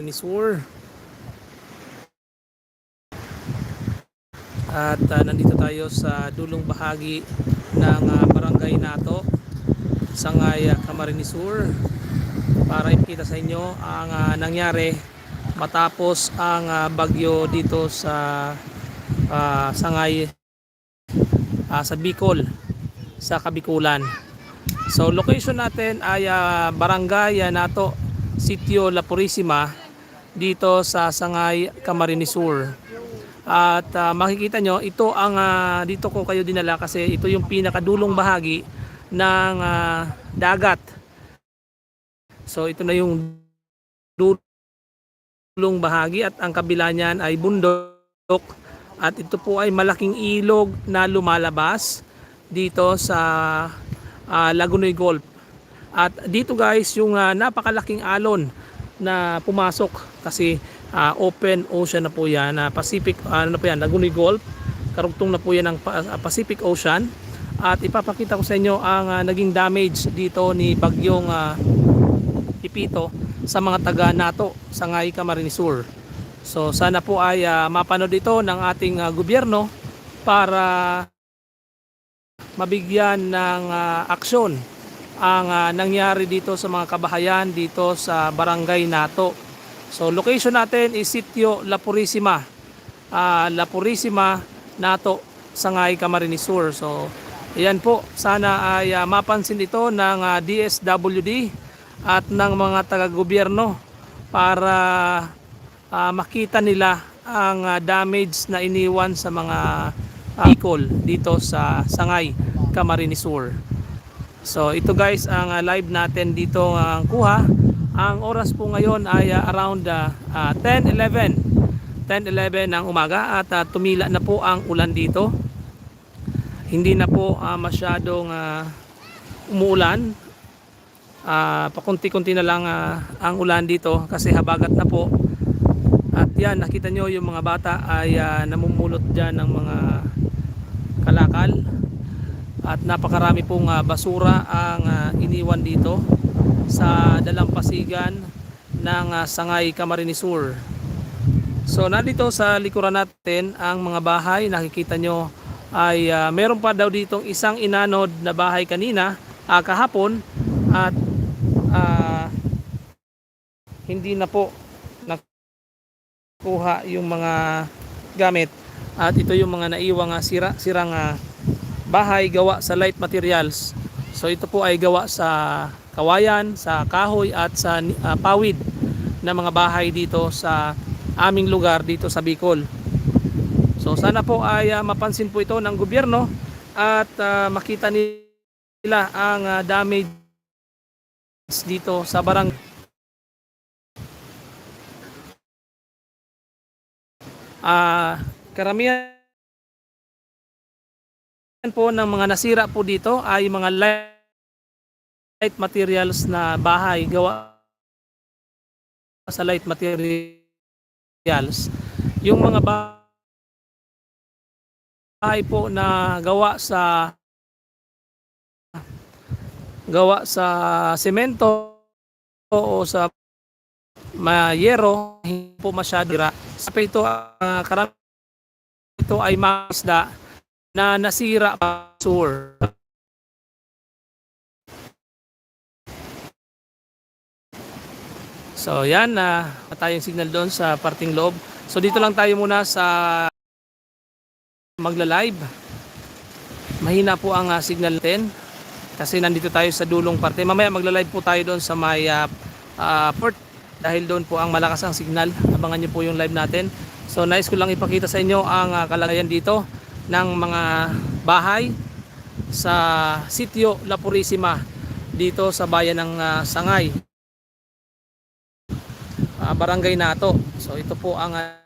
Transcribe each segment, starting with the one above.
Nisur. At ah, nandito tayo sa dulong bahagi ng ah, barangay Nato, Sangay, ah, Camarinesur para ipakita sa inyo ang ah, nangyari matapos ang ah, bagyo dito sa ah, Sangay ah, sa Bicol, sa Kabikulan. So location natin ay ah, Barangay ah, Nato, Sitio La Purisima dito sa Sangay, Camarinesur. At ah, makikita nyo, ito ang ah, dito ko kayo dinala kasi ito yung pinakadulong bahagi ng ah, dagat. So ito na yung dulong bahagi at ang kabila niyan ay bundok at ito po ay malaking ilog na lumalabas dito sa ah, Lagunoy Gulf. At dito guys yung ah, napakalaking alon na pumasok kasi ah, open ocean na po yan, na Pacific ano na po yan, Lagunoy Gulf. Karugtong na po yan ng Pa- Pacific Ocean. At ipapakita ko sa inyo ang ah, naging damage dito ni bagyong ah, Pipito sa mga taga NATO sa Ngay Camarinesur. So sana po ay ah, mapanood ito ng ating ah, gobyerno para mabigyan ng ah, aksyon ang ah, nangyari dito sa mga kabahayan dito sa Barangay Nato. So location natin is Sitio La Purisima. Ah, La Purisima, Nato, Sangay, Camarinesur. So ayan po, sana ay ah, mapansin ito ng ah, DSWD at ng mga taga-gobyerno para ah, makita nila ang ah, damage na iniwan sa mga uh, vehicle dito sa Sangay, Camarinesur. So ito guys ang ah, live natin dito ang kuha. Ang oras po ngayon ay ah, around ah, ah, 10:11. 10:11 ng umaga at ah, tumila na po ang ulan dito. Hindi na po ah, masyadong ah, umuulan. Ah, pakunti-kunti na lang ah, ang ulan dito kasi habagat na po. At yan, nakita nyo yung mga bata ay ah, namumulot dyan ng mga kalakal at napakarami pong ah, basura ang ah, iniwan dito sa dalampasigan ng ah, Sangay Camarinesur. So nandito sa likuran natin ang mga bahay nakikita nyo ay ah, meron pa daw ditong isang inanod na bahay kanina ah, kahapon at ah, hindi na po nakuha yung mga gamit at ito yung mga naiwang ah, sira, sirang ah, bahay gawa sa light materials. So ito po ay gawa sa kawayan, sa kahoy at sa ah, pawid na mga bahay dito sa aming lugar dito sa Bicol. So sana po ay ah, mapansin po ito ng gobyerno at ah, makita nila ang ah, damage dito sa barang ah karamihan po ng mga nasira po dito ay mga light materials na bahay gawa sa light materials. Yung mga bahay po na gawa sa gawa sa semento o sa mayero hindi po masyado dira. Sa ito uh, karami ito ay masda na nasira pa sewer. So yan na uh, tayong signal doon sa parting loob. So dito lang tayo muna sa magla-live. Mahina po ang uh, signal natin kasi nandito tayo sa dulong parte. Mamaya magla-live po tayo doon sa may uh, uh, port dahil doon po ang malakas ang signal. Abangan niyo po yung live natin. So nice ko lang ipakita sa inyo ang uh, kalagayan dito ng mga bahay sa sitio La Purisima dito sa bayan ng uh, Sangay. Uh, barangay Nato. So ito po ang uh,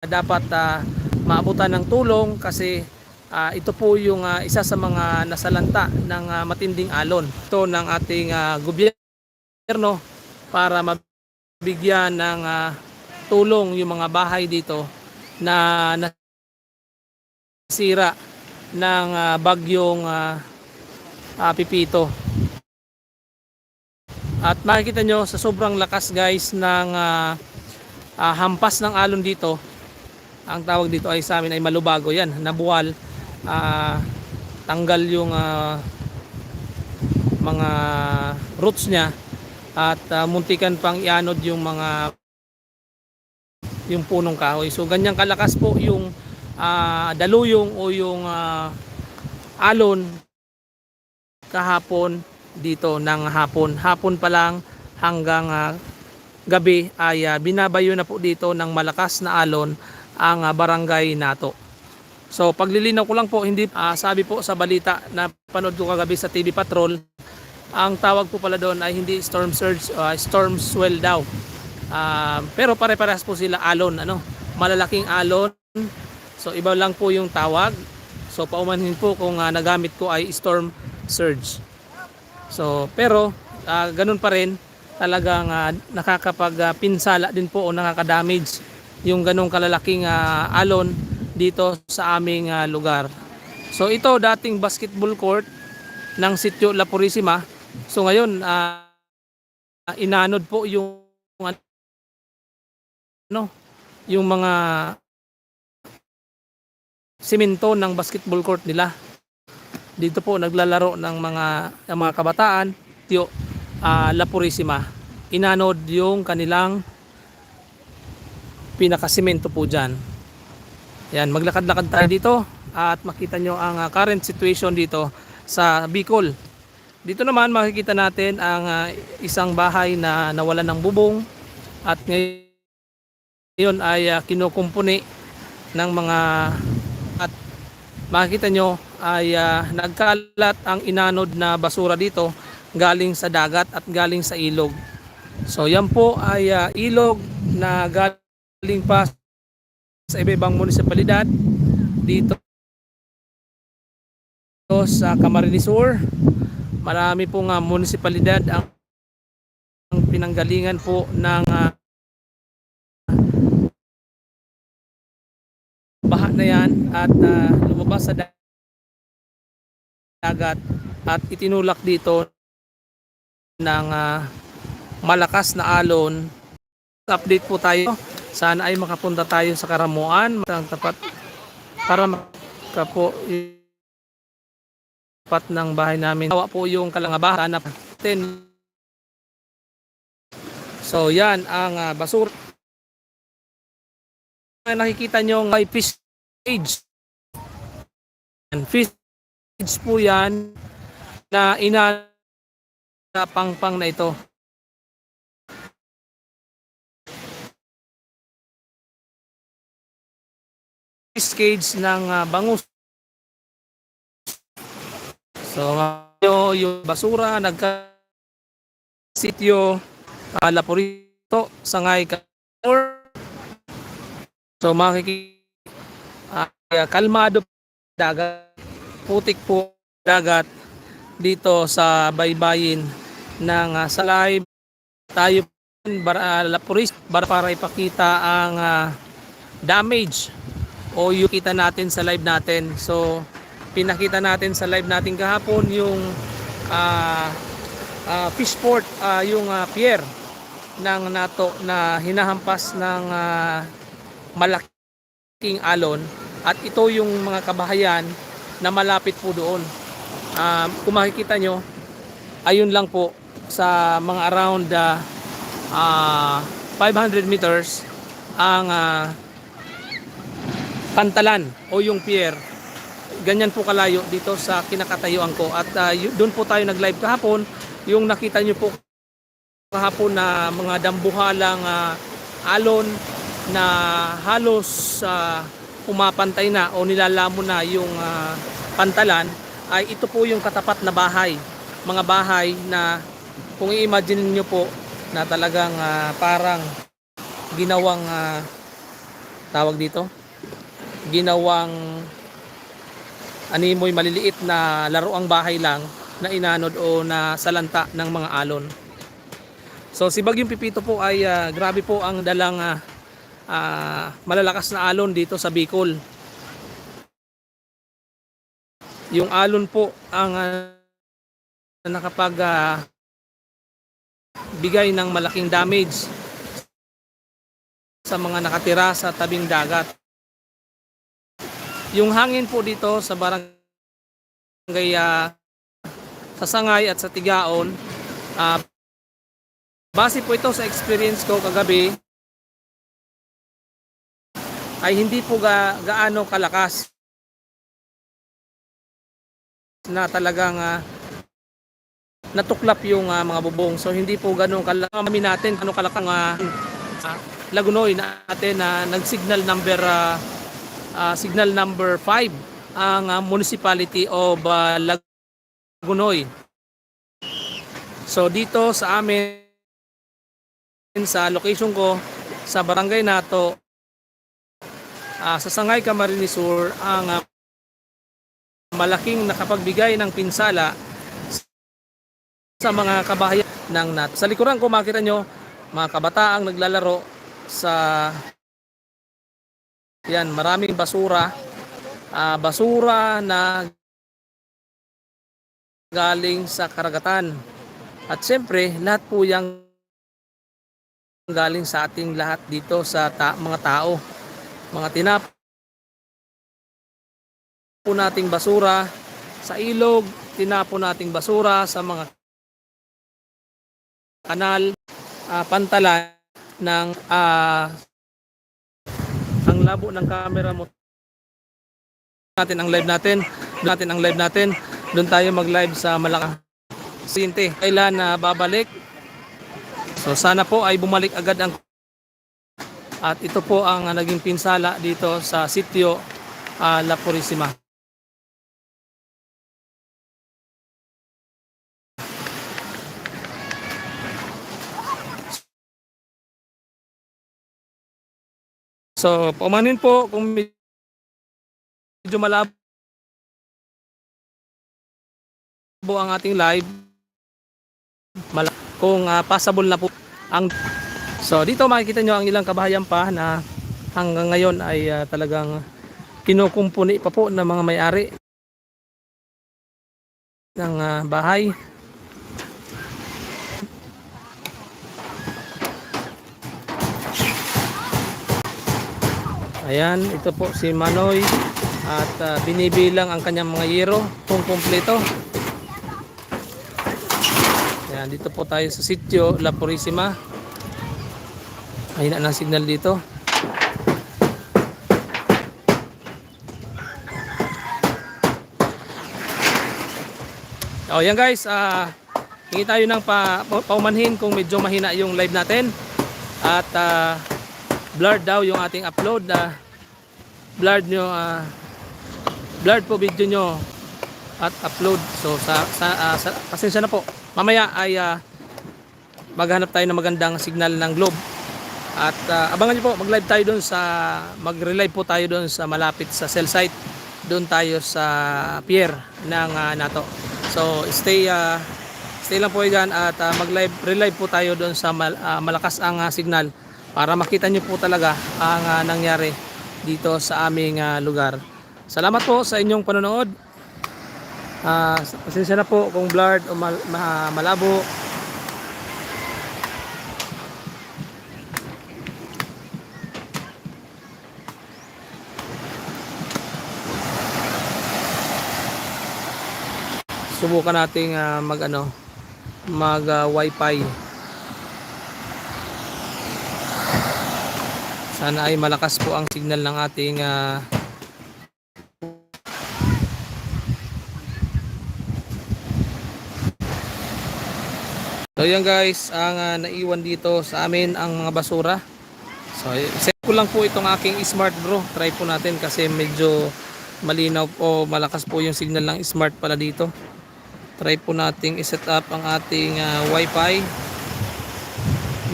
dapat uh, maabutan ng tulong kasi uh, ito po yung uh, isa sa mga nasalanta ng uh, matinding alon. Ito ng ating uh, gobyerno para mabigyan ng uh, tulong yung mga bahay dito na, na sira ng uh, bagyong uh, uh, Pipito. At makikita nyo sa sobrang lakas guys ng ah, ah, hampas ng alon dito. Ang tawag dito ay sa amin ay malubago yan, nabuwal. Ah, tanggal yung ah, mga roots niya at ah, muntikan pang ianod yung mga yung punong kahoy. So ganyang kalakas po yung ah, daluyong o yung ah, alon kahapon dito ng hapon. Hapon pa lang hanggang ah, gabi ay ah, binabayo na po dito ng malakas na alon ang ah, barangay Nato. So paglilinaw ko lang po, hindi ah, sabi po sa balita na panood ko kagabi sa TV Patrol, ang tawag po pala doon ay hindi storm surge, ah, storm swell daw. Ah, pero pare-parehas po sila alon, ano, malalaking alon. So iba lang po yung tawag. So paumanhin po kung ah, nagamit ko ay storm surge. So pero ah, ganun pa rin talagang uh, nakakapagpinsala din po o nakaka-damage yung ganong kalalaking ah, alon dito sa aming ah, lugar. So ito dating basketball court ng Sitio La Purisima. So ngayon ah, inanod po yung ano yung mga simento ng basketball court nila. Dito po naglalaro ng mga ng mga kabataan, Tio ah, La Purisima. Inanod yung kanilang pinakasimento po dyan. Yan, maglakad-lakad tayo dito at makita nyo ang ah, current situation dito sa Bicol. Dito naman makikita natin ang ah, isang bahay na nawalan ng bubong at ngayon ay ah, kinukumpuni ng mga at makikita nyo ay ah, nagkalat ang inanod na basura dito galing sa dagat at galing sa ilog. So yan po ay ah, ilog na galing pa sa iba-ibang munisipalidad dito sa Camarines Sur. Marami po nga munisipalidad ang, ang pinanggalingan po ng ah, na yan at ah, lumabas sa dagat at itinulak dito ng ah, malakas na alon. Update po tayo. Sana ay makapunta tayo sa Karamuan. Tapat para maka po yung tapat ng bahay namin. Tawa po yung kalangabahan natin. So yan ang ah, basura. Nakikita nyo ay fish cage. Yan, Fish po yan na ina pangpang na ito. Fish cage ng ah, bangus. So, ngayon, yung basura, nagka sityo, uh, Laporito, Sangay, Calor. So, makikita, uh, kalmado dagat, putik po dagat dito sa baybayin ng uh, sa live tayo bar, uh, Laporis para, para ipakita ang ah, damage o yung kita natin sa live natin. So, pinakita natin sa live natin kahapon yung ah ah, fishport, ah, yung ah, pier ng NATO na hinahampas ng ah, malaking alon at ito yung mga kabahayan na malapit po doon. Um, kung makikita nyo, ayun lang po sa mga around ah, ah, 500 meters ang pantalan o yung pier. Ganyan po kalayo dito sa kinakatayuan ko. At uh, doon po tayo nag live kahapon. Yung nakita nyo po kahapon na mga dambuhalang uh, alon na halos uh, pumapantay na o nilalamon na yung uh, pantalan ay ito po yung katapat na bahay mga bahay na kung i-imagine nyo po na talagang uh, parang ginawang uh, tawag dito ginawang animoy maliliit na laruang bahay lang na inanod o na salanta ng mga alon. So si Bagyong Pipito po ay uh, grabe po ang dalang uh, uh, malalakas na alon dito sa Bicol. Yung alon po ang uh, nakapag uh, nakapagbigay ng malaking damage sa mga nakatira sa tabing dagat. Yung hangin po dito sa barangay ah, sa Sangay at sa Tigaon, ah, base po ito sa experience ko kagabi, ay hindi po ga, gaano kalakas na talagang ah, natuklap yung ah, mga bubong. So hindi po ganun kalaki kami natin ano kalakang ah, ah, Lagunoy natin na nag-signal number ah, ah, signal number 5 ang ah, municipality of ah, Lagunoy. So dito sa amin sa location ko sa barangay nato ah, sa Sangay Camarines Sur ang ah, malaking nakapagbigay ng pinsala sa mga kabahayan ng NAT. Sa likuran ko makita nyo, mga kabataang naglalaro sa yan, maraming basura. Ah, basura na galing sa karagatan. At siyempre, lahat po yung galing sa ating lahat dito sa ta- mga tao. Mga tinap po nating basura. Sa ilog, tinapon nating basura sa mga kanal, ah, pantalan ng ah, ang labo ng camera mo. Natin ang live natin. Natin ang live natin. Doon tayo mag live sa Malaka Sinte kailan na babalik? So sana po ay bumalik agad ang at ito po ang ah, naging pinsala dito sa sitio ah, La Purisima So, pumanin po kung medyo malabo ang ating live. Kung ah, passable na po ang So, dito makikita nyo ang ilang kabahayan pa na hanggang ngayon ay ah, talagang kinukumpuni pa po ng mga may-ari ng ah, bahay. Ayan, ito po si Manoy at ah, binibilang ang kanyang mga yero kung kumpleto. Ayan, dito po tayo sa sitio La Purisima. Ayun na signal dito. O yan guys, ah hingi tayo ng pa, paumanhin kung medyo mahina yung live natin. At ah, blurred daw yung ating upload na blurred nyo ah, blurred po video nyo at upload so sa, sa, ah, sa pasensya na po mamaya ay ah, maghanap tayo ng magandang signal ng globe at ah, abangan nyo po mag live tayo doon sa mag relive po tayo doon sa malapit sa cell site doon tayo sa pier ng ah, NATO so stay ah, stay lang po dyan at ah, mag live relive po tayo doon sa mal- ah, malakas ang ah, signal para makita nyo po talaga ang ah, nangyari dito sa aming ah, lugar. Salamat po sa inyong panonood. Ah, pasensya na po kung blurred o mal- ma- malabo. Subukan nating ah, mag ano, mag ah, wifi. Sana ay malakas po ang signal ng ating ah, So yan guys, ang ah, naiwan dito sa amin ang mga basura. So set ko lang po itong aking smart bro. Try po natin kasi medyo malinaw o malakas po yung signal ng smart pala dito. Try po nating i-set up ang ating ah, wifi.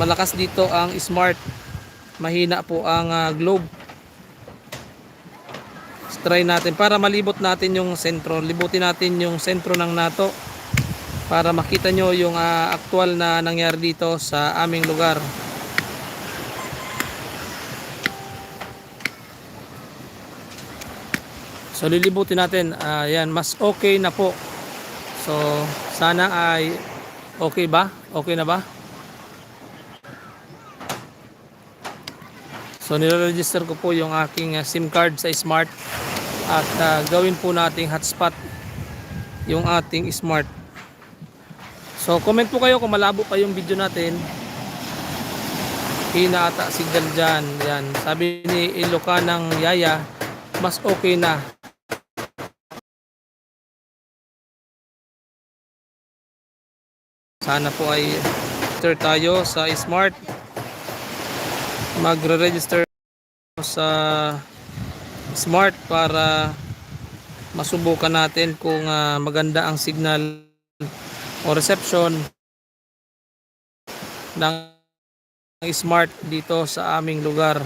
Malakas dito ang smart. Mahina po ang ah, globe. So, try natin. Para malibot natin yung sentro libutin natin yung sentro ng NATO para makita nyo yung ah, aktual na nangyari dito sa aming lugar. So lilibutin natin. Ah, yan. Mas okay na po So, sana ay okay ba? Okay na ba? So, nire-register ko po yung aking uh, SIM card sa Smart at uh, gawin po nating hotspot yung ating Smart. So, comment po kayo kung malabo pa yung video natin. Hinata signal dyan. Yan. Sabi ni Ilocanang Yaya, mas okay na Sana po ay register tayo sa Smart. Magre-register sa Smart para masubukan natin kung ah, maganda ang signal o reception ng Smart dito sa aming lugar.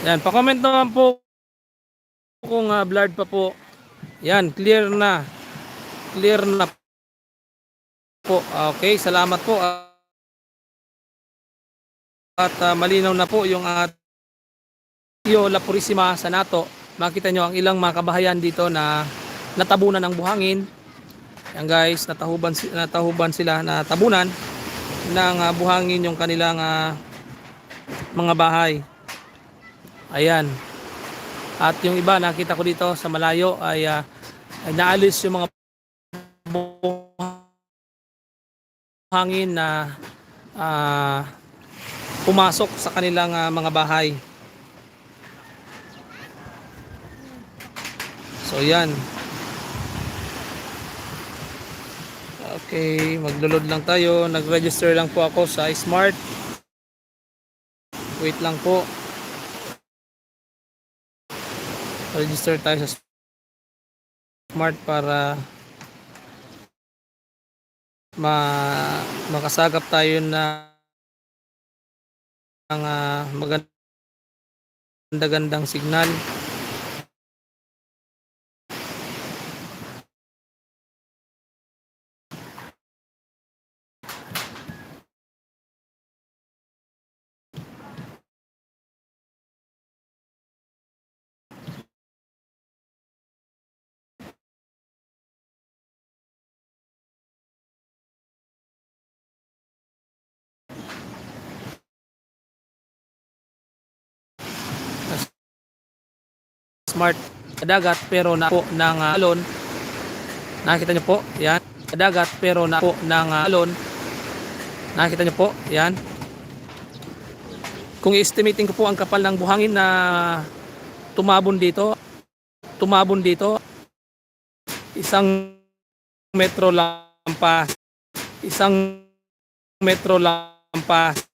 Yan, pa-comment naman po kung uh, blurred pa po. Yan, clear na. Clear na po. Okay, salamat po. At ah, malinaw na po yung at Tio La Purisima sa NATO. Makita nyo ang ilang mga kabahayan dito na natabunan ng buhangin. Yan guys, natahuban, natahuban sila, natabunan ng ah, buhangin yung kanilang ah, mga bahay. Ayan. At yung iba nakita ko dito sa malayo ay, ah, ay naalis yung mga buhangin na ah, pumasok sa kanilang ah, mga bahay. So yan. Okay, maglulod lang tayo. Nag-register lang po ako sa Smart. Wait lang po. Register tayo sa smart para ma makasagap tayo na ng uh, maganda-gandang signal. Smart dagat pero na po ng uh, alon. Nakita nyo po yan. Dagat pero na po ng uh, alon. Nakita nyo po yan. Kung i-estimating ko po ang kapal ng buhangin na tumabon dito tumabon dito isang metro lampas isang metro lampas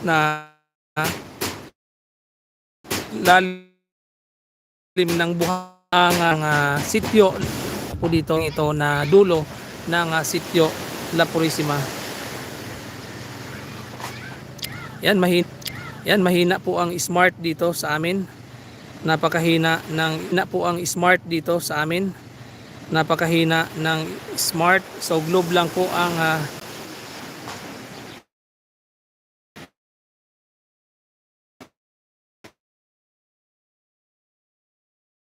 na lalim lim ng buhang ang ah, sityo po dito ito na dulo ng ah, sityo La Purisima. Yan mahina. Yan mahina po ang smart dito sa amin. Napakahina ng na po ang smart dito sa amin. Napakahina ng smart. So globe lang po ang ah,